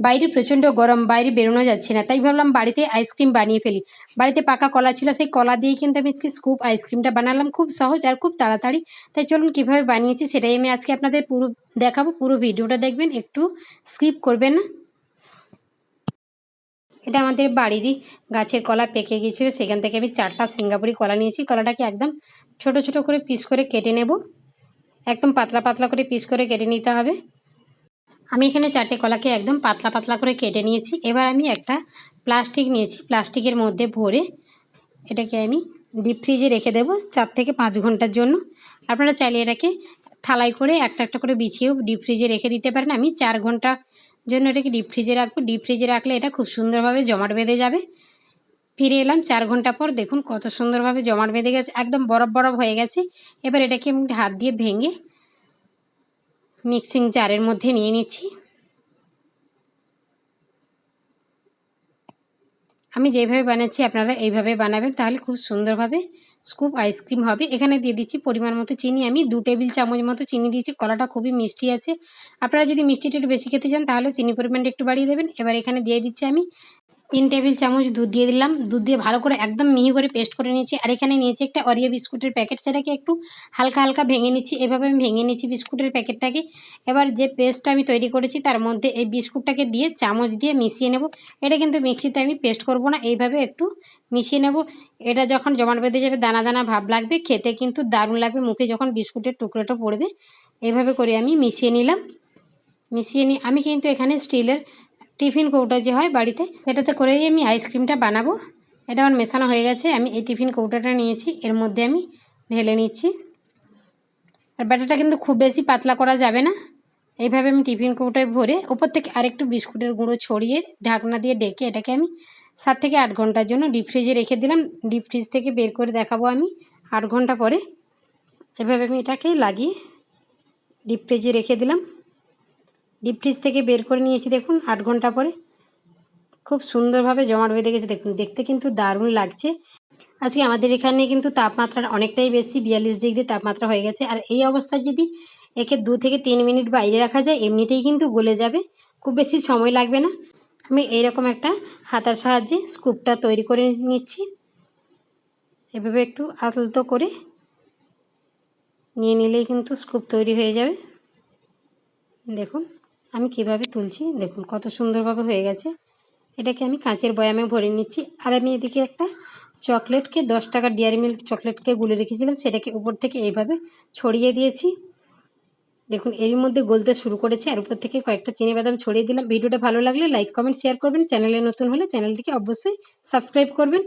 বাইরে প্রচণ্ড গরম, বাইরে বেরোনো যাচ্ছে না। তাই ভাবলাম বাড়িতে আইসক্রিম বানিয়ে ফেলি। বাড়িতে পাকা কলা ছিল, সেই কলা দিয়ে কিন্তু আমি আজকে স্কুপ আইসক্রিমটা বানালাম। খুব সহজ আর খুব তাড়াতাড়ি। তাই চলুন কীভাবে বানিয়েছি সেটাই আমি আজকে আপনাদের পুরো দেখাবো। পুরো ভিডিওটা দেখবেন, একটু স্কিপ করবেন না। এটা আমাদের বাড়িরই গাছের কলা পেকে গিয়েছিল। সেখান থেকে আমি চারটা সিঙ্গাপুরি কলা নিয়েছি। কলাটাকে একদম ছোট ছোট করে পিস করে কেটে নেব। একদম পাতলা পাতলা করে পিস করে কেটে নিতে হবে। আমি এখানে চারটে কলাকে একদম পাতলা পাতলা করে কেটে নিয়েছি। এবার আমি একটা প্লাস্টিক নিয়েছি। প্লাস্টিকের মধ্যে ভরে এটাকে আমি ডিপ ফ্রিজে রেখে দেবো চার থেকে পাঁচ ঘণ্টার জন্য। আপনারা চাইলে এটাকে থালাই করে একটা একটা করে বিছিয়েও ডিপ ফ্রিজে রেখে দিতে পারেন। আমি চার ঘণ্টা জন্য এটাকে ডিপ ফ্রিজে রাখব। ডিপ ফ্রিজে রাখলে এটা খুব সুন্দরভাবে জমাট বেঁধে যাবে। ফিরে এলাম চার ঘণ্টা পর। দেখুন কত সুন্দরভাবে জমাট বেঁধে গেছে। একদম বরফ বরফ হয়ে গেছে। এবার এটাকে আমি হাত দিয়ে ভেঙে মিক্সিং জারের মধ্যে নিয়ে নিচ্ছি। আমি যেভাবে বানাচ্ছি, আপনারা এইভাবে বানাবেন, তাহলে খুব সুন্দরভাবে স্কুপ আইসক্রিম হবে। এখানে দিয়ে দিচ্ছি পরিমাণ মতো চিনি। আমি দু টেবিল চামচ মতো চিনি দিয়েছি, কলাটা খুবই মিষ্টি আছে। আপনারা যদি মিষ্টিটা একটু বেশি খেতে চান তাহলে চিনি পরিমাণটা একটু বাড়িয়ে দেবেন। এবার এখানে দিয়ে দিচ্ছি আমি তিন টেবিল চামচ দুধ দিয়ে দিলাম। দুধ দিয়ে ভালো করে একদম মিহি করে পেস্ট করে নিয়েছি। আর এখানে নিয়েছি একটা অরিও বিস্কুটের প্যাকেট। সেটাকে একটু হালকা হালকা ভেঙে নিচ্ছি। এভাবে আমি ভেঙে নিচ্ছি বিস্কুটের প্যাকেটটাকে। এবার যে পেস্টটা আমি তৈরি করেছি, তার মধ্যে এই বিস্কুটটাকে দিয়ে চামচ দিয়ে মিশিয়ে নেব। এটা কিন্তু মিক্সিতে আমি পেস্ট করব না। এইভাবে একটু মিশিয়ে নেব। এটা যখন জমাট বেঁধে যাবে, দানা দানা ভাব লাগবে। খেতে কিন্তু দারুণ লাগবে। মুখে যখন বিস্কুটের টুকরোটা পড়বে এইভাবে করে আমি মিশিয়ে নিলাম। মিশিয়ে নিই আমি কিন্তু এখানে স্টিলের টিফিন কৌটা যে হয় বাড়িতে, সেটাতে করেই আমি আইসক্রিমটা বানাবো। এটা আমার মেশানো হয়ে গেছে, আমি এই টিফিন কৌটাটা নিয়েছি, এর মধ্যে আমি ঢেলে নিচ্ছি। আর ব্যাটারটা কিন্তু খুব বেশি পাতলা করা যাবে না। এইভাবে আমি টিফিন কৌটায় ভরে, ওপর থেকে আরেকটু বিস্কুটের গুঁড়ো ছড়িয়ে ঢাকনা দিয়ে ডেকে এটাকে আমি সাত থেকে আট ঘণ্টার জন্য ডিপ ফ্রিজে রেখে দিলাম। ডিপ ফ্রিজ থেকে বের করে দেখাবো আমি আট ঘণ্টা পরে। এভাবে আমি এটাকে লাগিয়ে ডিপ ফ্রিজে রেখে দিলাম। ডিপ ফ্রিজ থেকে বের করে নিয়েছি দেখুন, আট ঘণ্টা পরে। খুব সুন্দরভাবে জমাট বেঁধে গেছে দেখুন, দেখতে কিন্তু দারুণ লাগছে। আজকে আমাদের এখানে কিন্তু তাপমাত্রা অনেকটাই বেশি, বিয়াল্লিশ ডিগ্রি তাপমাত্রা হয়ে গেছে। আর এই অবস্থায় যদি একে দু থেকে তিন মিনিট বাইরে রাখা যায়, এমনিতেই কিন্তু গলে যাবে। খুব বেশি সময় লাগবে না। আমি এইরকম একটা হাতার সাহায্যে স্কুপটা তৈরি করে নিচ্ছি। এভাবে একটু আলতো করে নিয়ে নিলেই কিন্তু স্কুপ তৈরি হয়ে যাবে। দেখুন। আমি কীভাবে তুলছি? দেখুন, কত সুন্দরভাবে হয়ে গেছে। এটাকে আমি কাঁচের বয়ামে ভরে নিচ্ছি। আর আমি এদিকে একটা চকলেটকে, দশ টাকার ডিয়ারি মিল্ক চকলেটকে গুলে রেখেছিলাম। সেটাকে উপর থেকে এইভাবে ছড়িয়ে দিয়েছি। দেখুন, এরই মধ্যে গলতে শুরু করেছে। আর উপর থেকে কয়েকটা চিনি বাদাম ছড়িয়ে দিলাম। ভিডিওটা ভালো লাগলে লাইক, কমেন্ট শেয়ার করবেন। চ্যানেলে নতুন হলে চ্যানেলটিকে অবশ্যই সাবস্ক্রাইব করবেন।